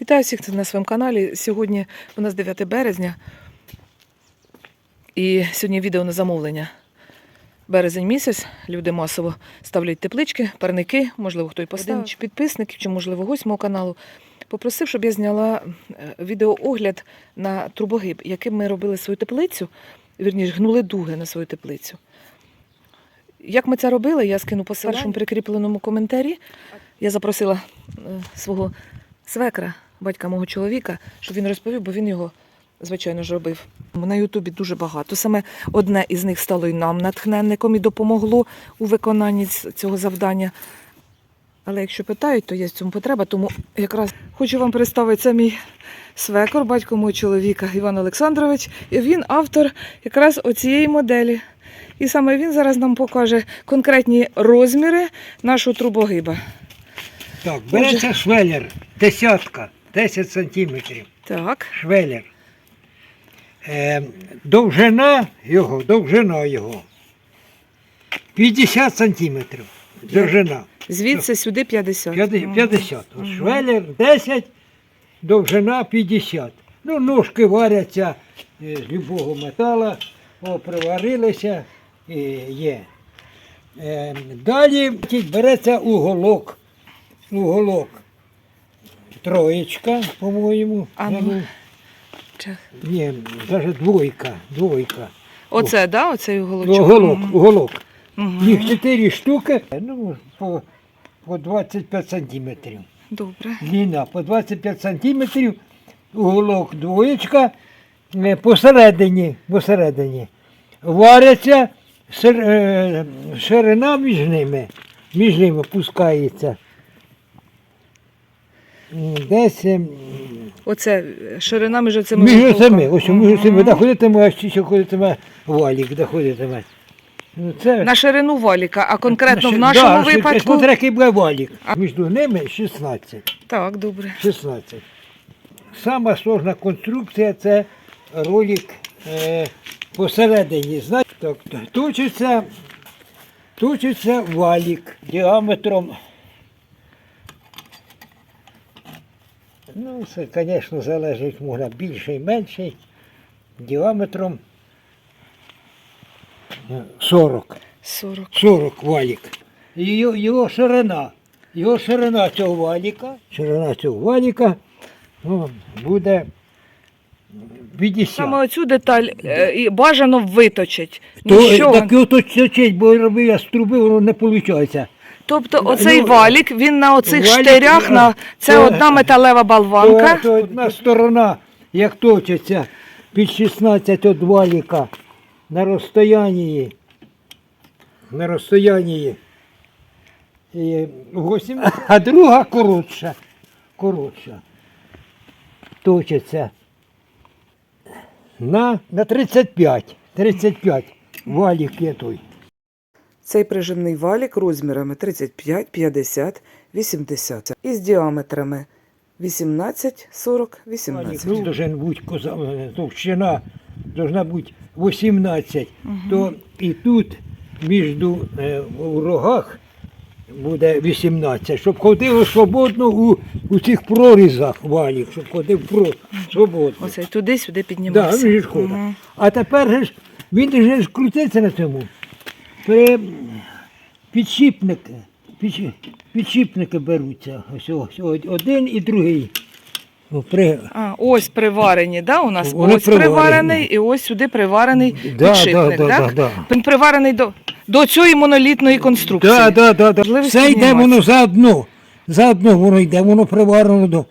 Вітаю всіх на своєму каналі. Сьогодні у нас 9 березня. І сьогодні відео на замовлення. Березень місяць. Люди масово ставлять теплички, парники, можливо, хто й поставив. Чи підписників, чи, можливо, гость мого каналу. Попросив, щоб я зняла е, відеоогляд на трубогиб, яким ми робили свою теплицю, вірніше, гнули дуги на свою теплицю. Як ми це робили, я скину по першому прикріпленому коментарі. Я запросила е, свого свекра, батька мого чоловіка, щоб він розповів, бо він його, звичайно ж, робив. На Ютубі дуже багато. Саме одне із них стало і нам натхненником і допомогло у виконанні цього завдання. Але якщо питають, то є в цьому потреба. Тому якраз хочу вам представити це мій свекор, батько мого чоловіка Іван Олександрович. І він автор якраз оцієї моделі. І саме він зараз нам покаже конкретні розміри нашого трубогиба. Так, береться швелер, десятка, 10 сантиметрів. Так. Швелер. Е, довжина його, довжина його. 50 сантиметрів. Довжина. Звідси сюди 50. 50. 50. От Мгм. Швелер 10, довжина 50. Ну, ножки варяться е, з любого металу, о, приварилися і є. Е, далі береться уголок. Уголок. Троєчка, по-моєму. А ну. Ну, Чи- Ні, навіть двойка. Двойка. Оце, да, оцей уголочок? Уголок, Мгм. уголок. Мгм. Їх чотири штуки, ну, по, по 25 сантиметрів. Добре. Длина по 25 сантиметрів, уголок двоєчка, е, посередині, посередині. Варяться, сир- е, ширина між ними, між ними пускається. Десь Оце ширина між цими між цими, ось між цими, де ходитиме, а ще ходитиме валік, де ходитиме. Ну, це, На ширину валіка, а конкретно в нашому да, випадку. Смотри, який буде валік. А- Між ними 16. Так, добре. 16. Сама сложна конструкція це ролик е, посередині. Так, так, точиться, точиться валік діаметром. Ну, це, звісно, залежить, можна більший, менший. Діаметром е, 40. 40. 40 валік. І Його, його ширина. Його ширина цього валіка, ширина цього валіка ну, буде 50. Саме оцю деталь е, і бажано виточить. То, Нічого. так його точить, бо робив я з труби, воно не виходить. Тобто оцей ну, валік, він на оцих валік, штирях, е, на це то- одна металева болванка. То, то одна сторона, як точиться під 16 від валіка на розстоянні, на розстоянні і 8, а друга коротша, коротша. Точиться на, на 35, 35 валік є той. Цей прижимний валік розмірами 35, 50, 80 і з діаметрами 18, 40, 18. Ну, должен бути е, товщина должна бути 18, то і тут між е, рогах буде 18, щоб ходило свободно у, у цих прорізах валік, щоб ходив про, свободно. Оцей туди-сюди Да, піднімався. ходить. Мгм. А тепер ж він же ж крутиться на цьому. При підшипники, підши- підшипники беруться. Ось, ось, ось один і другий. При, А, ось приварені, да, у нас Вони ось приварені. приварений і ось сюди приварений Да, підшипник, да, да, так? да, да. Він приварений до, до цієї монолітної конструкції. Да, да, да, да. Все йде воно заодно. Заодно воно йде, воно приварено до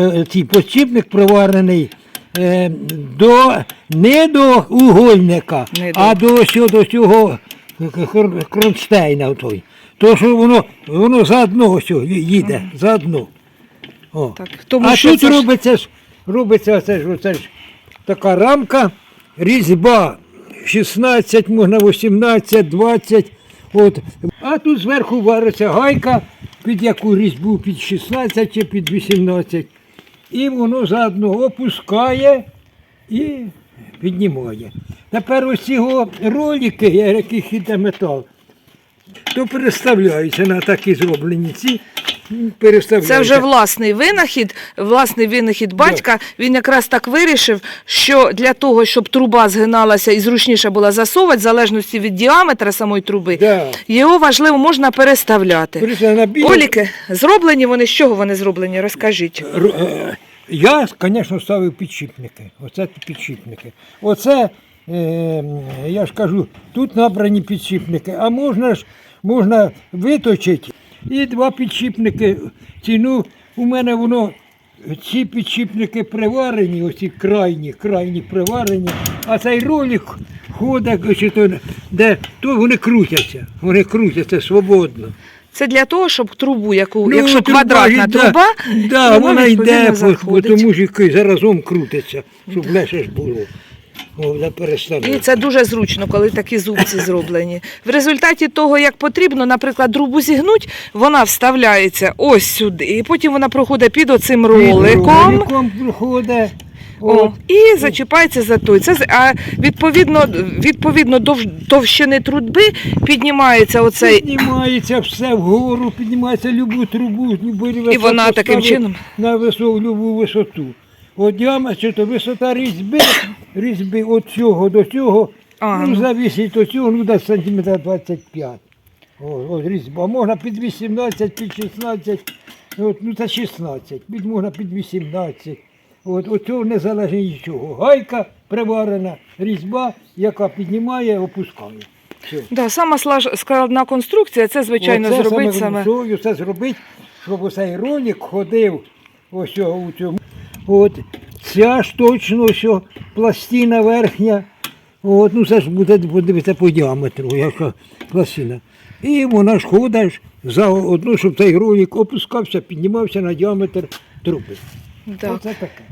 е, цей підшипник приварений е, до, не до угольника, Не а до, до цього кронштейна. Той. То, що воно, воно заодно їде, заодно. О. Так, тому а що тут це ж- робиться ж, робиться оце ж, оце ж така рамка, різьба 16, можна 18, 20. От. А тут зверху вариться гайка, під яку різьбу під 16 чи під 18. І воно заодно опускає і піднімає. Тепер ось його ролики, яких іде метал, то переставляються на такі зроблені ці. Це вже власний винахід, власний винахід батька. Він якраз так вирішив, що для того, щоб труба згиналася і зручніше була засовувати, в залежності від діаметра самої труби, Да. його важливо можна переставляти. Оліки, зроблені вони з чого вони зроблені? Розкажіть. Е, Я, звісно, ставив підшипники. Оце підшипники. Оце, я ж кажу, тут набрані підшипники, а можна ж можна виточити і два підшипники. Ціну у мене воно. Ці підшипники приварені, оці крайні, крайні приварені, а цей ролик ходить, чи то, де то вони крутяться, вони крутяться свободно. Це для того, щоб трубу, яку, Ну, якщо труба квадратна йде, труба, да, вона йде, по, тому який заразом крутиться, щоб легше ж було. Не. І це дуже зручно, коли такі зубці зроблені. В результаті того, як потрібно, наприклад, трубу зігнуть, вона вставляється ось сюди, і потім вона проходить під оцим роликом. Проходить. О, і зачіпається за той. Це а відповідно, відповідно до товщини труби піднімається оцей. Піднімається все вгору, піднімається любу трубу, любу І вона таким чином. на високу, любу висоту. От діаметр, то висота різьби, різьби від цього до цього, А, ну, ну. завісить від цього, ну, десь сантиметр 25. О, от різьба. Можна під 18, під 16, от, ну це 16, під, можна під 18. От, от цього не залежить нічого. Гайка приварена, різьба, яка піднімає, опускає. Все. Да, сама слаж- складна конструкція, це, звичайно, Оце зробити саме. Це зробити, щоб оцей ролик ходив ось о- у цьому. От ця ж точно що пластина верхня. От, ну це ж буде подивитися по діаметру, яка пластина. І вона ж ходиш за одну, щоб цей ролик опускався, піднімався на діаметр труби. Так. Оце таке.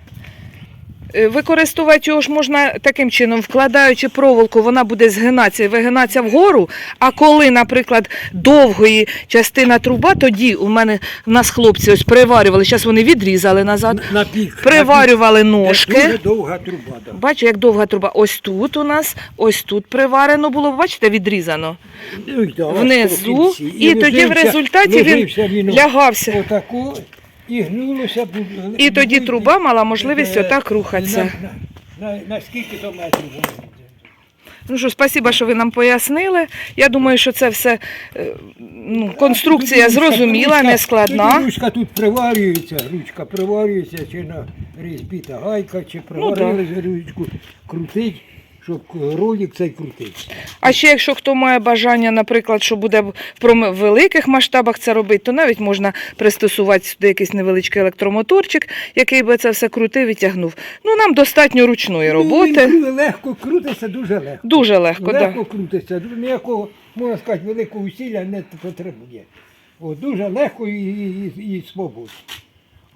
Е, Використовувати його ж можна таким чином, вкладаючи проволоку, вона буде згинатися і вигинатися вгору. А коли, наприклад, довгої частина труба, тоді у мене в нас хлопці ось приварювали, зараз вони відрізали назад, На пік. приварювали на пік. ножки. Це Дуже довга труба. Да. Бачу, як довга труба. Ось тут у нас, ось тут приварено було, бачите, відрізано Ну, і внизу. І тоді в результаті він лягався. Отаку і гнулося. І тоді труба мала можливість е, отак рухатися. На, на, на скільки то метрів? Ну що, спасибо, що ви нам пояснили. Я думаю, що це все е, ну, конструкція зрозуміла, не складна. Тоді ручка тут приварюється, ручка приварюється, чи на різьбі та гайка, чи приварили ручку, крутить, щоб ролик цей крутить. А ще якщо хто має бажання, наприклад, що буде в великих масштабах це робити, то навіть можна пристосувати сюди якийсь невеличкий електромоторчик, який би це все крутив і тягнув. Ну, нам достатньо ручної Ну, роботи. він легко крутиться, дуже легко. Дуже легко, так. легко крутиться, ніякого, можна сказати, великого усилля не потребує. О, дуже легко і, і, і, і свободно.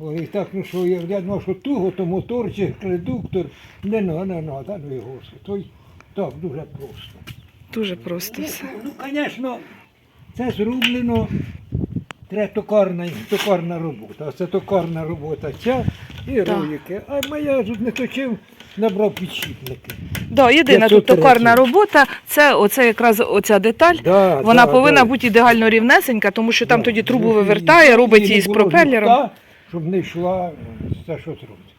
О, і так, ну що я, я думав, що туго, то моторчик, редуктор, не на, не надо, ну його. Той, так, дуже просто. Дуже просто все. Ну, звісно, це зроблено, треба токарна, токарна робота. Це токарна робота ця і ролики. А моя тут не точив, набрав підшипники. Да, єдина тут токарна робота, це оце якраз оця деталь. Да, Вона да, повинна да. бути ідеально рівнесенька, тому що там Да. тоді трубу Ну, вивертає, робить її з пропелером. Щоб не йшла е, зробить.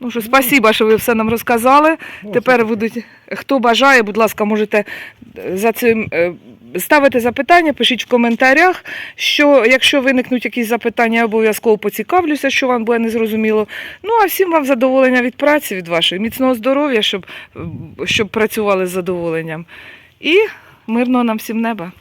Ну що, спасибо, що ви все нам розказали. Ну, Тепер це будуть, хто бажає, будь ласка, можете е, за цим е, ставити запитання, пишіть в коментарях. Що якщо виникнуть якісь запитання, я обов'язково поцікавлюся, що вам буде незрозуміло. Ну а всім вам задоволення від праці, від вашої міцного здоров'я, щоб, щоб працювали з задоволенням. І мирного нам всім неба.